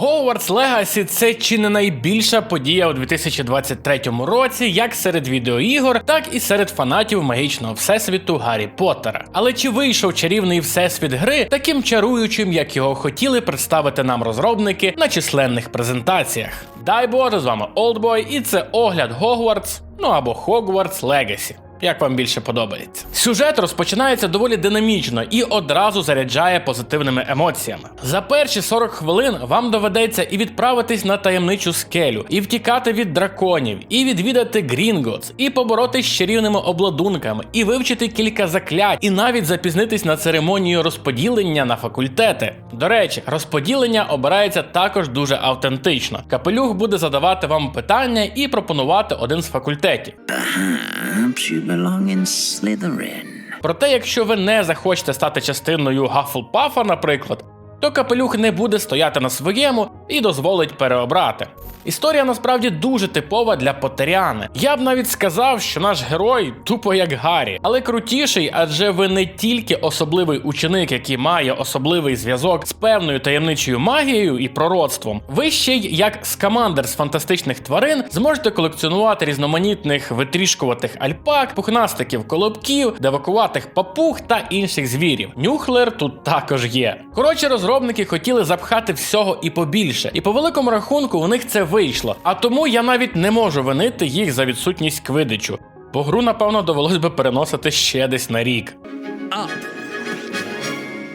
Hogwarts Legacy – це чи не найбільша подія у 2023 році, як серед відеоігор, так і серед фанатів магічного всесвіту Гаррі Поттера. Але чи вийшов чарівний всесвіт гри таким чаруючим, як його хотіли представити нам розробники на численних презентаціях? Дай Боже, з вами Oldboy, і це огляд Hogwarts, ну або Hogwarts Legacy. Як вам більше подобається? Сюжет розпочинається доволі динамічно і одразу заряджає позитивними емоціями. За перші 40 хвилин вам доведеться і відправитись на таємничу скелю, і втікати від драконів, і відвідати Грінготс, і поборотись з чарівними обладунками, і вивчити кілька заклять, і навіть запізнитись на церемонію розподілення на факультети. До речі, розподілення обирається також дуже автентично. Капелюх буде задавати вам питання і пропонувати один з факультетів. Belong in Slytherin. Проте, якщо ви не захочете стати частиною Гафлпафа, наприклад, то капелюх не буде стояти на своєму і дозволить переобрати. Історія насправді дуже типова для Поттеріани. Я б навіть сказав, що наш герой тупо як Гаррі, але крутіший, адже ви не тільки особливий ученик, який має особливий зв'язок з певною таємничою магією і пророцтвом, ви ще й як скамандер з фантастичних тварин зможете колекціонувати різноманітних витрішкуватих альпак, пухнастиків колобків, девакуватих папуг та інших звірів. Нюхлер тут також є. Коротше, розробники хотіли запхати всього і побільше, і по великому рахунку у них це вийшло. А тому я навіть не можу винити їх за відсутність квидичу. Бо гру, напевно, довелось би переносити ще десь на рік.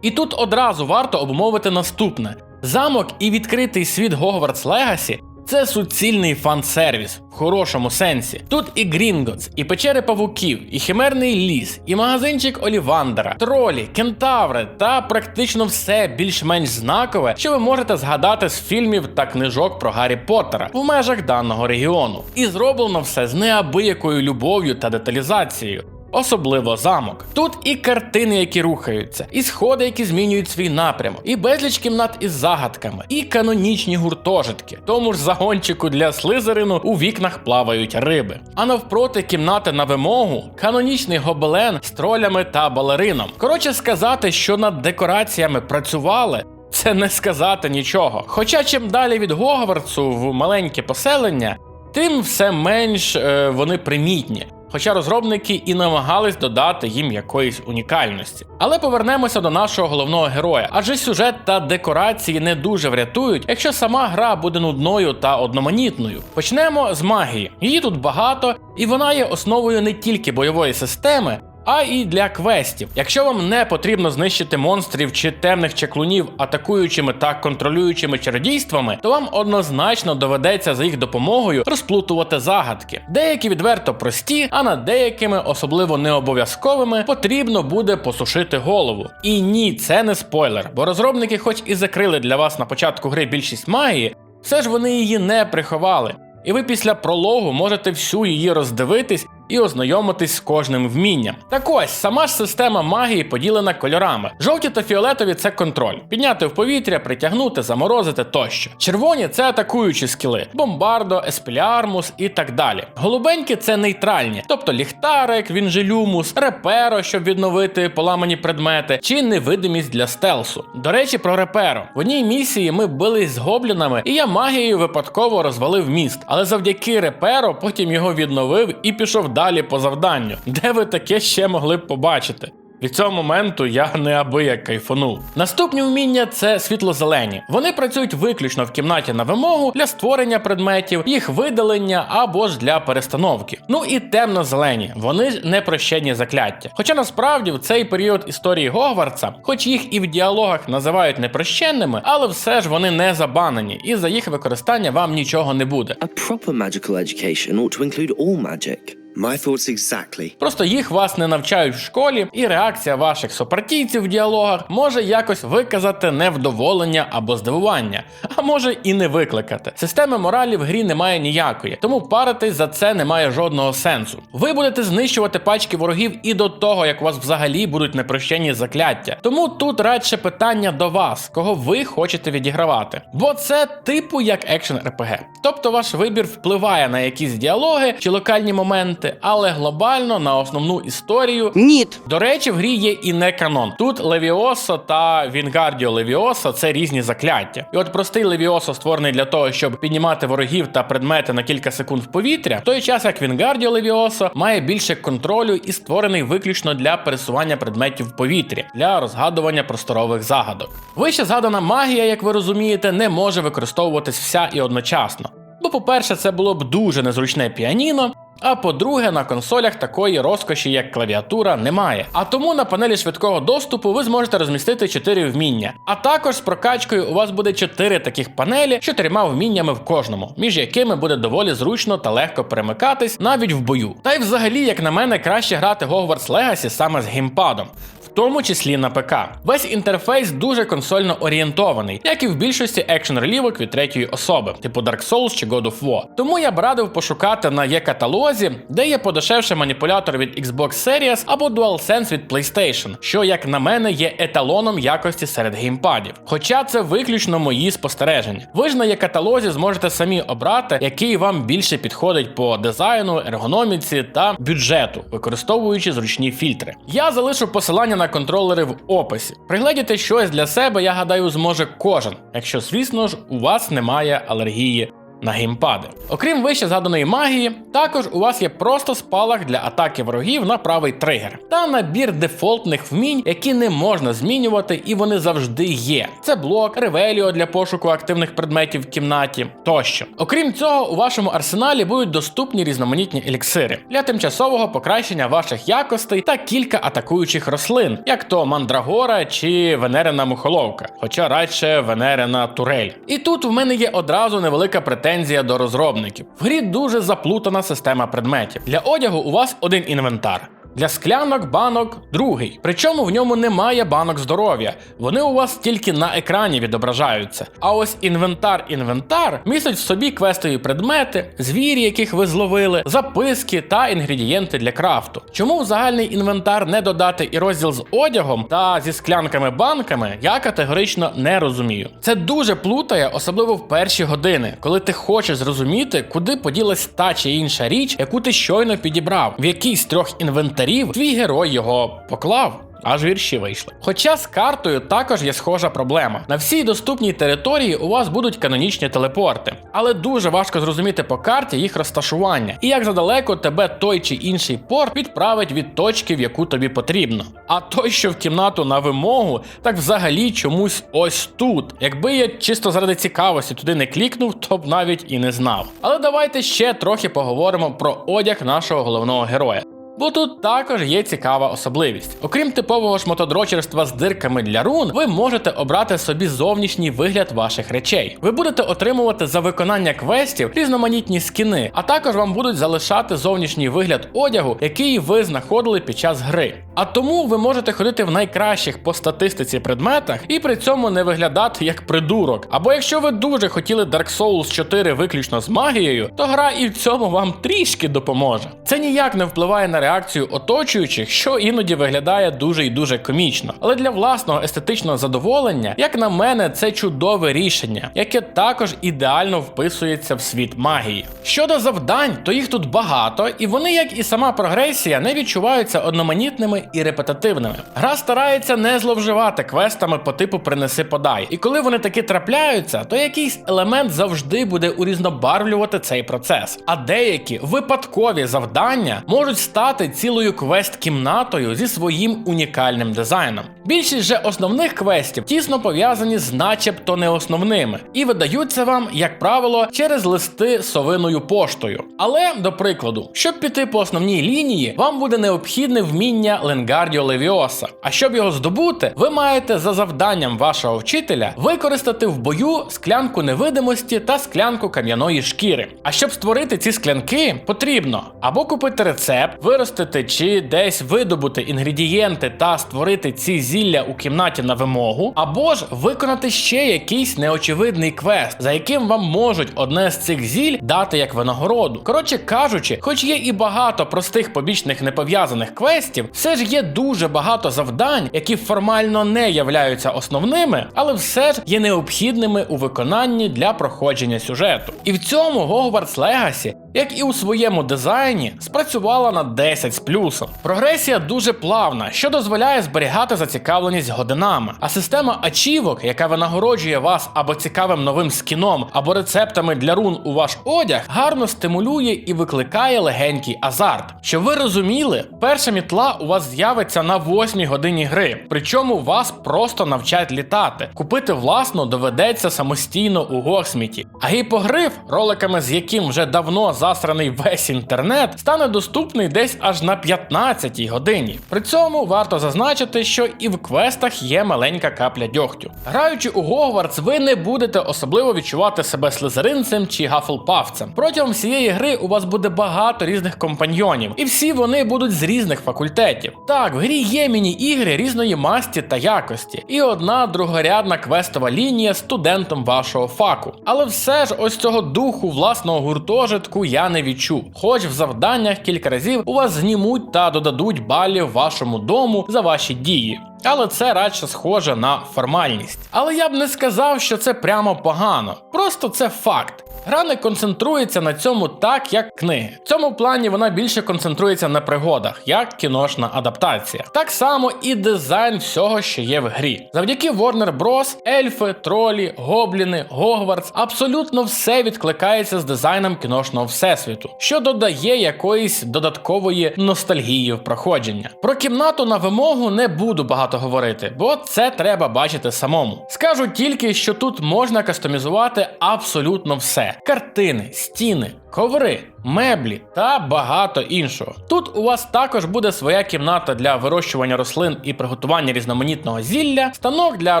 І тут одразу варто обмовити наступне: замок і відкритий світ Hogwarts Legacy – це суцільний фан-сервіс в хорошому сенсі. Тут і Грінготс, і печери павуків, і химерний ліс, і магазинчик Олівандера, тролі, кентаври та практично все більш-менш знакове, що ви можете згадати з фільмів та книжок про Гаррі Поттера в межах даного регіону. І зроблено все з неабиякою любов'ю та деталізацією. Особливо замок. Тут і картини, які рухаються, і сходи, які змінюють свій напрямок, і безліч кімнат із загадками, і канонічні гуртожитки. Тому ж загончику для слизерину у вікнах плавають риби. А навпроти кімнати на вимогу канонічний гобелен з тролями та балерином. Коротше сказати, що над декораціями працювали. Це не сказати нічого. Хоча чим далі від Гогвартсу в маленьке поселення, тим все менш е, вони примітні. Хоча розробники і намагались додати їм якоїсь унікальності. Але повернемося до нашого головного героя, адже сюжет та декорації не дуже врятують, якщо сама гра буде нудною та одноманітною. Почнемо з магії. Її тут багато, і вона є основою не тільки бойової системи. А і для квестів. Якщо вам не потрібно знищити монстрів чи темних чеклунів атакуючими та контролюючими чародійствами, то вам однозначно доведеться за їх допомогою розплутувати загадки. Деякі відверто прості, а над деякими, особливо не обов'язковими, потрібно буде посушити голову. І ні, це не спойлер, бо розробники, хоч і закрили для вас на початку гри більшість магії, все ж вони її не приховали. І ви після прологу можете всю її роздивитись і ознайомитись з кожним вмінням. Так ось сама ж система магії поділена кольорами. Жовті та фіолетові це контроль, підняти в повітря, притягнути, заморозити тощо. Червоні це атакуючі скіли, бомбардо, еспілярмус і так далі. Голубенькі це нейтральні, тобто ліхтарик, вінжелюмус, реперо, щоб відновити поламані предмети, чи невидимість для стелсу. До речі, про реперо. В одній місії ми бились з гоблінами, і я магією випадково розвалив міст. Але завдяки реперо потім його відновив і пішов далі по завданню. Де ви таке ще могли б побачити? Від цього моменту я неабияк кайфанув. Наступні вміння це світло-зелені. Вони працюють виключно в кімнаті на вимогу для створення предметів, їх видалення або ж для перестановки. Ну і темно-зелені. Вони ж не прощені закляття. Хоча насправді в цей період історії Гогвартса, хоч їх і в діалогах називають непрощенними, але все ж вони не забанені, і за їх використання вам нічого не буде. A proper magical education ought to include all magic. My thoughts exactly. Просто їх вас не навчають в школі, і реакція ваших сопартійців в діалогах може якось виказати невдоволення або здивування, а може і не викликати. Системи моралі в грі немає ніякої, тому паритись за це немає жодного сенсу. Ви будете знищувати пачки ворогів і до того, як у вас взагалі будуть непрощені закляття. Тому тут радше питання до вас, кого ви хочете відігравати. Бо це типу як екшен РПГ. Тобто ваш вибір впливає на якісь діалоги чи локальні моменти, виходити, але глобально на основну історію Ніт. до речі, в грі є і не канон. Тут Левіосо та Вінгардіо Левіосо це різні закляття. І от простий Левіосо створений для того, щоб піднімати ворогів та предмети на кілька секунд в повітря, в той час як Вінгардіо Левіосо має більше контролю і створений виключно для пересування предметів в повітрі, для розгадування просторових загадок. Вище згадана магія, як ви розумієте, не може використовуватись вся і одночасно. Бо, по-перше, це було б дуже незручне піаніно. А по-друге, на консолях такої розкоші, як клавіатура, немає. А тому на панелі швидкого доступу ви зможете розмістити 4 вміння. А також з прокачкою у вас буде 4 таких панелі з 4 вміннями в кожному, між якими буде доволі зручно та легко перемикатись навіть в бою. Та й взагалі, як на мене, краще грати Hogwarts Legacy саме з геймпадом. Тому числі на ПК. Весь інтерфейс дуже консольно орієнтований, як і в більшості екшн релівок від третьої особи, типу Dark Souls чи God of War. Тому я б радив пошукати на є-каталозі, де є подешевший маніпулятор від Xbox Series або DualSense від PlayStation, що, як на мене, є еталоном якості серед геймпадів. Хоча це виключно мої спостереження. Ви ж на є-каталозі зможете самі обрати, який вам більше підходить по дизайну, ергономіці та бюджету, використовуючи зручні фільтри. Я залишу посилання на контролери в описі. Пригледіти щось для себе, я гадаю, зможе кожен, якщо, звісно ж, у вас немає алергії. На геймпади. Окрім вище згаданої магії, також у вас є просто спалах для атаки ворогів на правий тригер та набір дефолтних вмінь, які не можна змінювати, і вони завжди є. Це блок, ревеліо для пошуку активних предметів в кімнаті тощо. Окрім цього, у вашому арсеналі будуть доступні різноманітні еліксири для тимчасового покращення ваших якостей та кілька атакуючих рослин, як то мандрагора чи венерина мухоловка, хоча радше венерина турель. І тут в мене є одразу невелика претензія до розробників. В грі дуже заплутана система предметів. Для одягу у вас один інвентар. Для склянок, банок другий. Причому в ньому немає банок здоров'я. Вони у вас тільки на екрані відображаються. А ось інвентар-інвентар містить в собі квестові предмети, звірі, яких ви зловили, записки та інгредієнти для крафту. Чому в загальний інвентар не додати і розділ з одягом та зі склянками-банками, я категорично не розумію. Це дуже плутає, особливо в перші години, коли ти хочеш зрозуміти, куди поділась та чи інша річ, яку ти щойно підібрав, в який з трьох інвентарів твій герой його поклав. Аж вірші вийшли. Хоча з картою також є схожа проблема. На всій доступній території у вас будуть канонічні телепорти, але дуже важко зрозуміти по карті їх розташування і як задалеко тебе той чи інший порт відправить від точки, в яку тобі потрібно. А той, що в кімнату на вимогу, так взагалі чомусь ось тут. Якби я чисто заради цікавості туди не клікнув, то б навіть і не знав. Але давайте ще трохи поговоримо про одяг нашого головного героя. Бо тут також є цікава особливість. Окрім типового шмотодрочерства з дирками для рун, ви можете обрати собі зовнішній вигляд ваших речей. Ви будете отримувати за виконання квестів різноманітні скіни, а також вам будуть залишати зовнішній вигляд одягу, який ви знаходили під час гри. А тому ви можете ходити в найкращих по статистиці предметах і при цьому не виглядати як придурок. Або якщо ви дуже хотіли Dark Souls 4 виключно з магією, то гра і в цьому вам трішки допоможе. Це ніяк не впливає на реакцію оточуючих, що іноді виглядає дуже і дуже комічно. Але для власного естетичного задоволення, як на мене, це чудове рішення, яке також ідеально вписується в світ магії. Щодо завдань, то їх тут багато, і вони, як і сама прогресія, не відчуваються одноманітними і репетативними. Гра старається не зловживати квестами по типу принеси подай. І коли вони таки трапляються, то якийсь елемент завжди буде урізнобарвлювати цей процес. А деякі випадкові завдання можуть стати цілою квест-кімнатою зі своїм унікальним дизайном. Більшість же основних квестів тісно пов'язані з начебто не основними і видаються вам, як правило, через листи совиною поштою. Але, до прикладу, щоб піти по основній лінії, вам буде необхідне вміння Ленгардіо Левіоса. А щоб його здобути, ви маєте за завданням вашого вчителя використати в бою склянку невидимості та склянку кам'яної шкіри. А щоб створити ці склянки, потрібно або купити рецепт, виростити чи десь видобути інгредієнти та створити ці зілля у кімнаті на вимогу, або ж виконати ще якийсь неочевидний квест, за яким вам можуть одне з цих зіль дати як винагороду. Коротше кажучи, хоч є і багато простих побічних непов'язаних квестів, все ж є дуже багато завдань, які формально не являються основними, але все ж є необхідними у виконанні для проходження сюжету. І в цьому Hogwarts Legacy як і у своєму дизайні, спрацювала на 10 з плюсом. Прогресія дуже плавна, що дозволяє зберігати зацікавленість годинами. А система ачівок, яка винагороджує вас або цікавим новим скіном, або рецептами для рун у ваш одяг, гарно стимулює і викликає легенький азарт. Щоб ви розуміли, перша мітла у вас з'явиться на 8 годині гри, причому вас просто навчать літати. Купити власну доведеться самостійно у Гоксміті. А гіпогриф, роликами з яким вже давно засраний весь інтернет, стане доступний десь аж на 15-й годині. При цьому варто зазначити, що і в квестах є маленька капля дьогтю. Граючи у Гогвартс, ви не будете особливо відчувати себе слизеринцем чи гафлпавцем. Протягом всієї гри у вас буде багато різних компаньйонів, і всі вони будуть з різних факультетів. Так, в грі є міні-ігри різної масті та якості, і одна другорядна квестова лінія студентом вашого факу. Але все ж ось цього духу власного гуртожитку я не відчув. Хоч в завданнях кілька разів у вас знімуть та додадуть балів вашому дому за ваші дії. Але це радше схоже на формальність. Але я б не сказав, що це прямо погано. Просто це факт. Гра не концентрується на цьому так, як книги. В цьому плані вона більше концентрується на пригодах, як кіношна адаптація. Так само і дизайн всього, що є в грі. Завдяки Warner Bros. ельфи, тролі, гобліни, Гогвартс, абсолютно все відкликається з дизайном кіношного всесвіту, що додає якоїсь додаткової ностальгії в проходження. Про кімнату на вимогу не буду багато говорити, бо це треба бачити самому. Скажу тільки, що тут можна кастомізувати абсолютно все: картини, стіни, коври, меблі та багато іншого. Тут у вас також буде своя кімната для вирощування рослин і приготування різноманітного зілля, станок для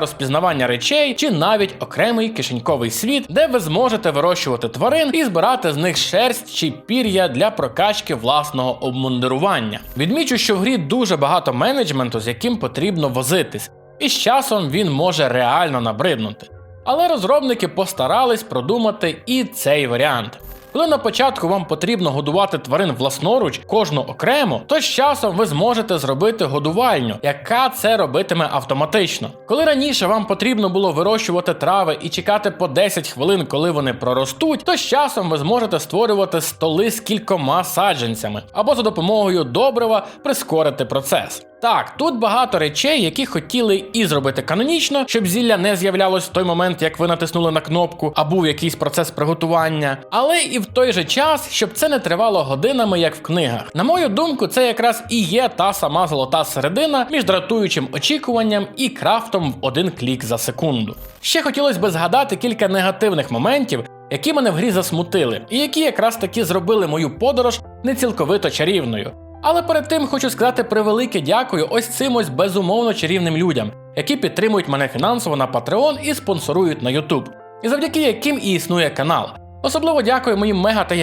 розпізнавання речей чи навіть окремий кишеньковий світ, де ви зможете вирощувати тварин і збирати з них шерсть чи пір'я для прокачки власного обмундирування. Відмічу, що в грі дуже багато менеджменту, з яким потрібно возитись, і з часом він може реально набриднути. Але розробники постарались продумати і цей варіант. Коли на початку вам потрібно годувати тварин власноруч, кожну окремо, то з часом ви зможете зробити годувальню, яка це робитиме автоматично. Коли раніше вам потрібно було вирощувати трави і чекати по 10 хвилин, коли вони проростуть, то з часом ви зможете створювати столи з кількома саджанцями або за допомогою добрива прискорити процес. Так, тут багато речей, які хотіли і зробити канонічно, щоб зілля не з'являлось в той момент, як ви натиснули на кнопку, а був якийсь процес приготування, але і в той же час, щоб це не тривало годинами, як в книгах. На мою думку, це якраз і є та сама золота середина між дратуючим очікуванням і крафтом в один клік за секунду. Ще хотілося би згадати кілька негативних моментів, які мене в грі засмутили, і які якраз таки зробили мою подорож не цілковито чарівною. Але перед тим хочу сказати превелике дякую ось цим ось безумовно чарівним людям, які підтримують мене фінансово на Patreon і спонсорують на YouTube, і завдяки яким і існує канал. Особливо дякую моїм мега та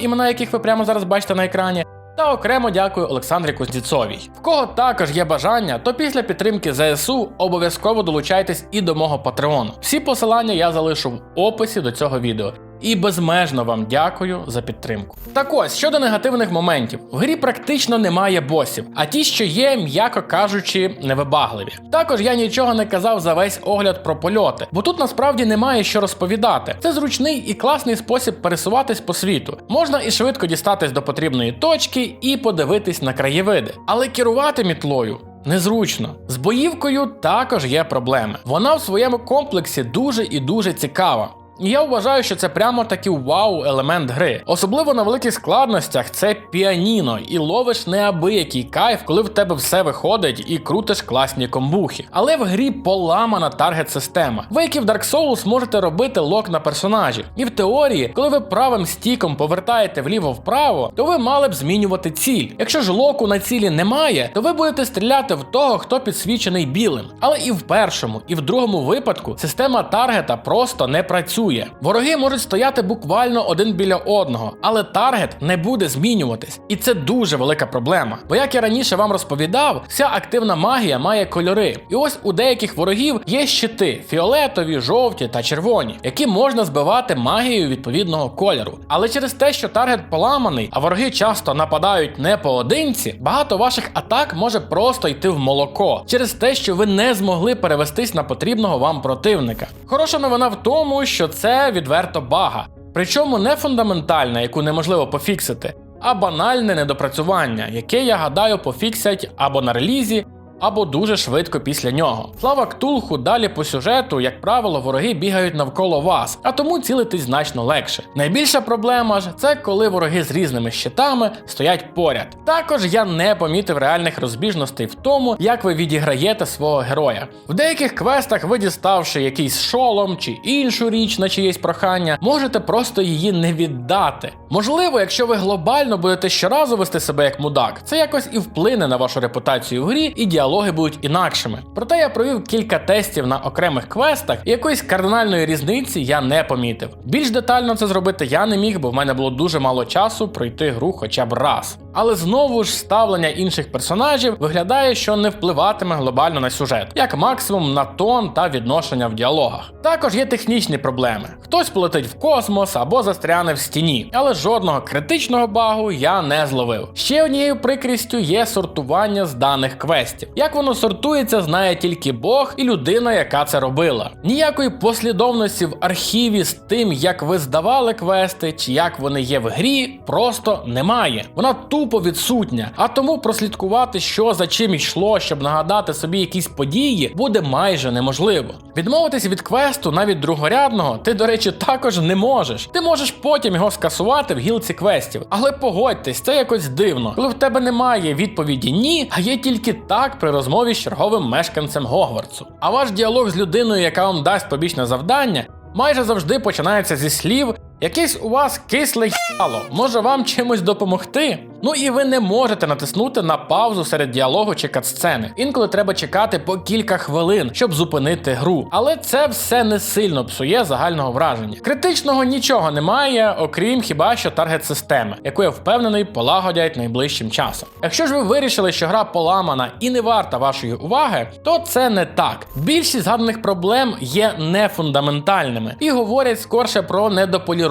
імена яких ви прямо зараз бачите на екрані. Та окремо дякую Олександрі Кузнєцовій. В кого також є бажання, то після підтримки ЗСУ обов'язково долучайтесь і до мого Патреону. Всі посилання я залишу в описі до цього відео. І безмежно вам дякую за підтримку. Так ось щодо негативних моментів, в грі практично немає босів, а ті, що є, м'яко кажучи, невибагливі. Також я нічого не казав за весь огляд про польоти, бо тут насправді немає що розповідати. Це зручний і класний спосіб пересуватись по світу. Можна і швидко дістатись до потрібної точки і подивитись на краєвиди. Але керувати мітлою Незручно. З боївкою також є проблеми. Вона в своєму комплексі дуже і дуже цікава. Я вважаю, що це прямо таки вау-елемент гри. Особливо на великих складностях це піаніно, і ловиш неабиякий кайф, коли в тебе все виходить і крутиш класні комбухи. Але в грі поламана таргет-система. Ви, як і в Dark Souls, можете робити лок на персонажі. І в теорії, коли ви правим стіком повертаєте вліво-вправо, то ви мали б змінювати ціль. Якщо ж локу на цілі немає, то ви будете стріляти в того, хто підсвічений білим. Але і в першому, і в другому випадку система таргета просто не працює. Вороги можуть стояти буквально один біля одного, але таргет не буде змінюватись. І це дуже велика проблема. Бо як я раніше вам розповідав, вся активна магія має кольори. І ось у деяких ворогів є щити фіолетові, жовті та червоні, які можна збивати магією відповідного кольору. Але через те, що таргет поламаний, а вороги часто нападають не поодинці, багато ваших атак може просто йти в молоко через те, що ви не змогли перевестись на потрібного вам противника. Хороша новина в тому, що це відверто бага. Причому не фундаментальна, яку неможливо пофіксити, а банальне недопрацювання, яке я гадаю пофіксять або на релізі, або дуже швидко після нього. Слава Ктулху далі по сюжету, як правило, вороги бігають навколо вас, а тому цілитись значно легше. Найбільша проблема ж це коли вороги з різними щитами стоять поряд. Також я не помітив реальних розбіжностей в тому, як ви відіграєте свого героя. В деяких квестах ви діставши якийсь шолом чи іншу річ на чиєсь прохання, можете просто її не віддати. Можливо, якщо ви глобально будете щоразу вести себе як мудак, це якось і вплине на вашу репутацію в грі, і діалоги будуть інакшими. Проте я провів кілька тестів на окремих квестах, і якоїсь кардинальної різниці я не помітив. Більш детально це зробити я не міг, бо в мене було дуже мало часу пройти гру хоча б раз. Але знову ж ставлення інших персонажів виглядає, що не впливатиме глобально на сюжет, як максимум на тон та відношення в діалогах. Також є технічні проблеми: хтось полетить в космос або застряне в стіні, але жодного критичного багу я не зловив. Ще однією прикрістю є сортування з даних квестів. Як воно сортується, знає тільки Бог і людина, яка це робила. Ніякої послідовності в архіві з тим, як ви здавали квести чи як вони є в грі, просто немає. Вона тупо відсутня, а тому прослідкувати, що за чим йшло, щоб нагадати собі якісь події, буде майже неможливо. Відмовитись від квесту, навіть другорядного, ти, до речі, також не можеш. Ти можеш потім його скасувати в гілці квестів. Але погодьтесь, це якось дивно, коли в тебе немає відповіді ні, а є тільки так при розмові з черговим мешканцем Гогвартсу. А ваш діалог з людиною, яка вам дасть побічне завдання, майже завжди починається зі слів. Якесь у вас кисле їало, може вам чимось допомогти? Ну і ви не можете натиснути на паузу серед діалогу чи катсцени. Інколи треба чекати по кілька хвилин, щоб зупинити гру. Але це все не сильно псує загального враження. Критичного нічого немає, окрім хіба що таргет системи, яку я впевнений полагодять найближчим часом. Якщо ж ви вирішили, що гра поламана і не варта вашої уваги, то це не так. Більшість згаданих проблем є нефундаментальними і говорять скорше про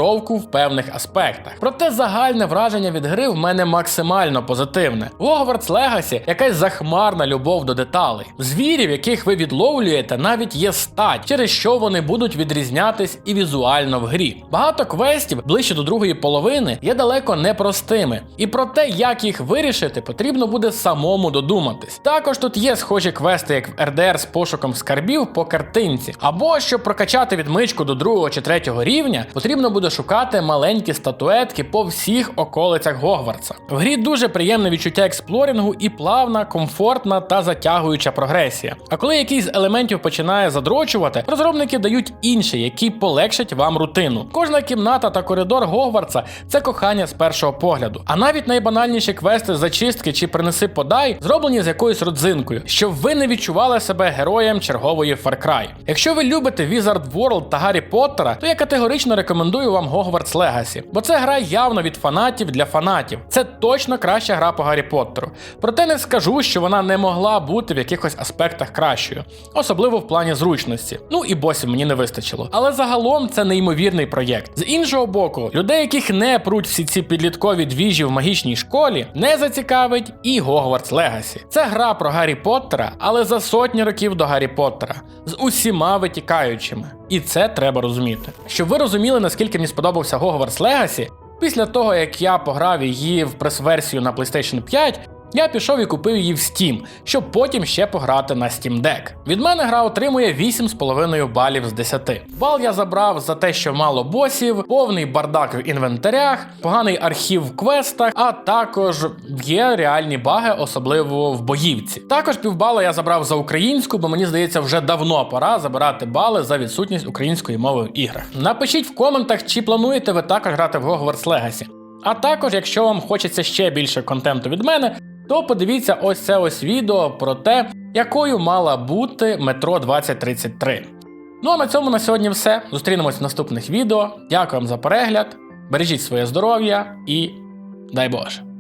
недополіровку в певних аспектах. Проте загальне враження від гри в мене максимально позитивне. В Legacy якась захмарна любов до деталей. Звірів, яких ви відловлюєте, навіть є стать, через що вони будуть відрізнятись і візуально в грі. Багато квестів ближче до другої половини є далеко непростими, і про те, як їх вирішити, потрібно буде самому додуматись. Також тут є схожі квести, як в РДР з пошуком скарбів по картинці. Або щоб прокачати відмичку до другого чи третього рівня, потрібно буде шукати маленькі статуетки по всіх околицях Гогвартса. В грі дуже приємне відчуття експлорінгу і плавна, комфортна та затягуюча прогресія. А коли якийсь з елементів починає задрочувати, розробники дають інший, який полегшить вам рутину. Кожна кімната та коридор Гогвартса це кохання з першого погляду. А навіть найбанальніші квести зачистки чи принеси подай зроблені з якоюсь родзинкою, щоб ви не відчували себе героєм чергової Far Cry. Якщо ви любите Wizard World та Гаррі Поттера, то я категорично рекомендую вам Hogwarts Legacy, бо це гра явно від фанатів для фанатів. Це точно краща гра по Гаррі Поттеру. Проте не скажу, що вона не могла бути в якихось аспектах кращою, особливо в плані зручності. Ну і босів мені не вистачило. Але загалом це неймовірний проєкт. З іншого боку, людей, яких не пруть всі ці підліткові двіжі в магічній школі, не зацікавить і Hogwarts Legacy. Це гра про Гаррі Поттера, але за сотні років до Гаррі Поттера, з усіма витікаючими. І це треба розуміти. Щоб ви розуміли, наскільки мені сподобався Hogwarts Legacy, Після того, як я пограв її в прес-версію на PlayStation 5, я пішов і купив її в Steam, щоб потім ще пограти на Steam Deck. Від мене гра отримує 8,5 балів з 10. Бал я забрав за те, що мало босів, повний бардак в інвентарях, поганий архів в квестах, а також є реальні баги, особливо в боївці. Також півбала я забрав за українську, бо мені здається, вже давно пора забирати бали за відсутність української мови в іграх. Напишіть в коментах, чи плануєте ви також грати в Hogwarts Legacy. А також, якщо вам хочеться ще більше контенту від мене, то подивіться ось це ось відео про те, якою мала бути метро 2033. Ну а на цьому на сьогодні все. Зустрінемось в наступних відео. Дякую вам за перегляд. Бережіть своє здоров'я і дай Боже!